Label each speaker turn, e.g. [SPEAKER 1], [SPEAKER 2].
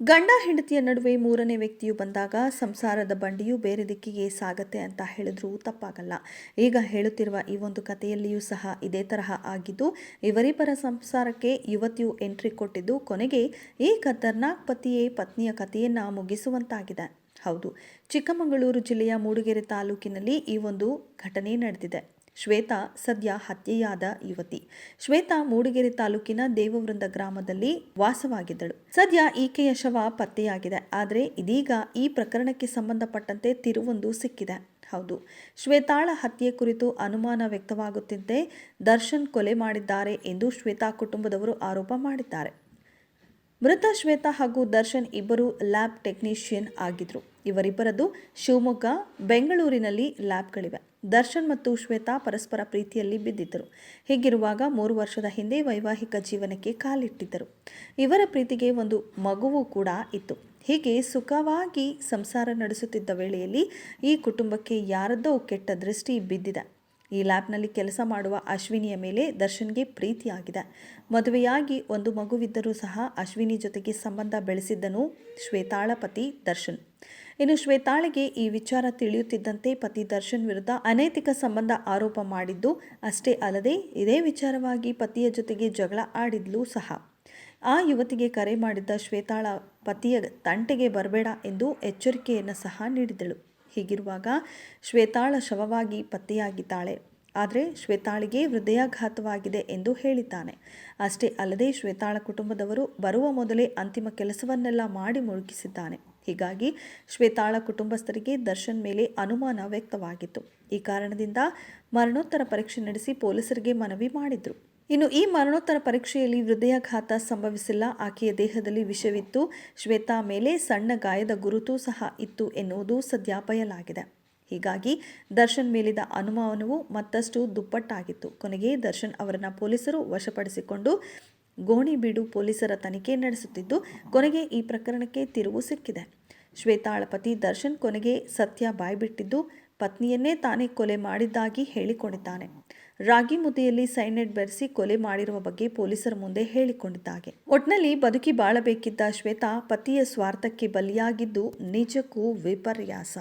[SPEAKER 1] ಗಂಡ ಹೆಂಡತಿಯ ನಡುವೆ ಮೂರನೇ ವ್ಯಕ್ತಿಯು ಬಂದಾಗ ಸಂಸಾರದ ಬಂಡಿಯು ಬೇರೆ ದಿಕ್ಕಿಗೆ ಸಾಗತ್ತೆ ಅಂತ ಹೇಳಿದ್ರೂ ತಪ್ಪಾಗಲ್ಲ. ಈಗ ಹೇಳುತ್ತಿರುವ ಈ ಒಂದು ಕಥೆಯಲ್ಲಿಯೂ ಸಹ ಇದೇ ತರಹ ಆಗಿದ್ದು, ಇವರಿಬ್ಬರ ಸಂಸಾರಕ್ಕೆ ಯುವತಿಯು ಎಂಟ್ರಿ ಕೊಟ್ಟಿದ್ದು ಕೊನೆಗೆ ಈ ಖತರ್ನಾಕ್ ಪತಿಯೇ ಪತ್ನಿಯ ಕಥೆಯನ್ನ ಮುಗಿಸುವಂತಾಗಿದೆ. ಹೌದು, ಚಿಕ್ಕಮಗಳೂರು ಜಿಲ್ಲೆಯ ಮೂಡಿಗೆರೆ ತಾಲೂಕಿನಲ್ಲಿ ಈ ಒಂದು ಘಟನೆ ನಡೆದಿದೆ. ಶ್ವೇತಾ ಸದ್ಯ ಹತ್ಯೆಯಾದ ಯುವತಿ. ಶ್ವೇತಾ ಮೂಡಿಗೆರೆ ತಾಲೂಕಿನ ದೇವವೃಂದ ಗ್ರಾಮದಲ್ಲಿ ವಾಸವಾಗಿದ್ದಳು. ಸದ್ಯ ಈಕೆಯ ಶವ ಪತ್ತೆಯಾಗಿದೆ. ಆದರೆ ಇದೀಗ ಈ ಪ್ರಕರಣಕ್ಕೆ ಸಂಬಂಧಪಟ್ಟಂತೆ ತಿರುವೊಂದು ಸಿಕ್ಕಿದೆ. ಹೌದು, ಶ್ವೇತಾಳ ಹತ್ಯೆ ಕುರಿತು ಅನುಮಾನ ವ್ಯಕ್ತವಾಗುತ್ತಿದ್ದೆ ದರ್ಶನ್ ಕೊಲೆ ಮಾಡಿದ್ದಾರೆ ಎಂದು ಶ್ವೇತಾ ಕುಟುಂಬದವರು ಆರೋಪ ಮಾಡಿದ್ದಾರೆ. ಮೃತ ಶ್ವೇತಾ ಹಾಗೂ ದರ್ಶನ್ ಇಬ್ಬರು ಲ್ಯಾಬ್ ಟೆಕ್ನಿಷಿಯನ್ ಆಗಿದ್ರು. ಇವರಿಬ್ಬರದು ಶಿವಮೊಗ್ಗ, ಬೆಂಗಳೂರಿನಲ್ಲಿ ಲ್ಯಾಬ್ಗಳಿವೆ. ದರ್ಶನ್ ಮತ್ತು ಶ್ವೇತಾ ಪರಸ್ಪರ ಪ್ರೀತಿಯಲ್ಲಿ ಬಿದ್ದಿದ್ದರು. ಹೀಗಿರುವಾಗ ಮೂರು ವರ್ಷದ ಹಿಂದೆ ವೈವಾಹಿಕ ಜೀವನಕ್ಕೆ ಕಾಲಿಟ್ಟಿದ್ದರು. ಇವರ ಪ್ರೀತಿಗೆ ಒಂದು ಮಗುವು ಕೂಡ ಇತ್ತು. ಹೀಗೆ ಸುಖವಾಗಿ ಸಂಸಾರ ನಡೆಸುತ್ತಿದ್ದ ವೇಳೆಯಲ್ಲಿ ಈ ಕುಟುಂಬಕ್ಕೆ ಯಾರದ್ದೋ ಕೆಟ್ಟ ದೃಷ್ಟಿ ಬಿದ್ದಿದೆ. ಈ ಲ್ಯಾಬ್ನಲ್ಲಿ ಕೆಲಸ ಮಾಡುವ ಅಶ್ವಿನಿಯ ಮೇಲೆ ದರ್ಶನ್ಗೆ ಪ್ರೀತಿಯಾಗಿದೆ. ಮದುವೆಯಾಗಿ ಒಂದು ಮಗುವಿದ್ದರೂ ಸಹ ಅಶ್ವಿನಿ ಜೊತೆಗೆ ಸಂಬಂಧ ಬೆಳೆಸಿದ್ದನು ಶ್ವೇತಾಳ ಪತಿ ದರ್ಶನ್. ಇನ್ನು ಶ್ವೇತಾಳಿಗೆ ಈ ವಿಚಾರ ತಿಳಿಯುತ್ತಿದ್ದಂತೆ ಪತಿ ದರ್ಶನ್ ವಿರುದ್ಧ ಅನೈತಿಕ ಸಂಬಂಧ ಆರೋಪ ಮಾಡಿದ್ದು ಅಷ್ಟೇ ಅಲ್ಲದೆ ಇದೇ ವಿಚಾರವಾಗಿ ಪತಿಯ ಜೊತೆಗೆ ಜಗಳ ಆಡಿದ್ಲು ಸಹ. ಆ ಯುವತಿಗೆ ಕರೆ ಮಾಡಿದ್ದ ಶ್ವೇತಾಳ ಪತಿಯ ತಂಟೆಗೆ ಬರಬೇಡ ಎಂದು ಎಚ್ಚರಿಕೆಯನ್ನು ಸಹ ನೀಡಿದಳು ಹೀಗಿರುವಾಗ ಶ್ವೇತಾಳ ಶವವಾಗಿ ಪತ್ತೆಯಾಗಿದ್ದಾಳೆ. ಆದರೆ ಶ್ವೇತಾಳಿಗೆ ಹೃದಯಾಘಾತವಾಗಿದೆ ಎಂದು ಹೇಳಿದ್ದಾನೆ. ಅಷ್ಟೇ ಅಲ್ಲದೆ ಶ್ವೇತಾಳ ಕುಟುಂಬದವರು ಬರುವ ಮೊದಲೇ ಅಂತಿಮ ಕೆಲಸವನ್ನೆಲ್ಲ ಮಾಡಿ ಮುಳುಗಿಸಿದ್ದಾನೆ. ಹೀಗಾಗಿ ಶ್ವೇತಾಳ ಕುಟುಂಬಸ್ಥರಿಗೆ ದರ್ಶನ್ ಮೇಲೆ ಅನುಮಾನ ವ್ಯಕ್ತವಾಗಿತ್ತು. ಈ ಕಾರಣದಿಂದ ಮರಣೋತ್ತರ ಪರೀಕ್ಷೆ ನಡೆಸಿ ಪೊಲೀಸರಿಗೆ ಮನವಿ ಮಾಡಿದ್ರು. ಇನ್ನು ಈ ಮರಣೋತ್ತರ ಪರೀಕ್ಷೆಯಲ್ಲಿ ಹೃದಯಾಘಾತ ಸಂಭವಿಸಿಲ್ಲ. ಆಕೆಯ ದೇಹದಲ್ಲಿ ವಿಷವಿತ್ತು. ಶ್ವೇತಾ ಮೇಲೆ ಸಣ್ಣ ಗಾಯದ ಗುರುತು ಸಹ ಇತ್ತು ಎನ್ನುವುದು ಸದ್ಯ ಬಯಲಾಗಿದೆ ಹೀಗಾಗಿ ದರ್ಶನ್ ಮೇಲಿದ ಅನುಮಾನವು ಮತ್ತಷ್ಟು ದುಪ್ಪಟ್ಟಾಗಿತ್ತು. ಕೊನೆಗೆ ದರ್ಶನ್ ಅವರನ್ನು ಪೊಲೀಸರು ವಶಪಡಿಸಿಕೊಂಡು ಗೋಣಿಬೀಡು ಪೊಲೀಸರ ತನಿಖೆ ನಡೆಸುತ್ತಿದ್ದು, ಕೊನೆಗೆ ಈ ಪ್ರಕರಣಕ್ಕೆ ತಿರುವು ಸಿಕ್ಕಿದೆ. ಶ್ವೇತಾಳ ಪತಿ ದರ್ಶನ್ ಕೊನೆಗೆ ಸತ್ಯ ಬಾಯ್ಬಿಟ್ಟಿದ್ದು ಪತ್ನಿಯನ್ನೇ ತಾನೇ ಕೊಲೆ ಮಾಡಿದ್ದಾಗಿ ಹೇಳಿಕೊಂಡಿದ್ದಾನೆ. ರಾಗಿ ಮುದ್ದೆಯಲ್ಲಿ ಸೈನೈಡ್ ಬೆರೆಸಿ ಕೊಲೆ ಮಾಡಿರುವ ಬಗ್ಗೆ ಪೊಲೀಸರ ಮುಂದೆ ಹೇಳಿಕೊಂಡಿದ್ದಾಗೆ. ಒಟ್ನಲ್ಲಿ ಬದುಕಿ ಬಾಳಬೇಕಿದ್ದ ಶ್ವೇತಾ ಪತಿಯ ಸ್ವಾರ್ಥಕ್ಕೆ ಬಲಿಯಾಗಿದ್ದು ನಿಜಕ್ಕೂ ವಿಪರ್ಯಾಸ.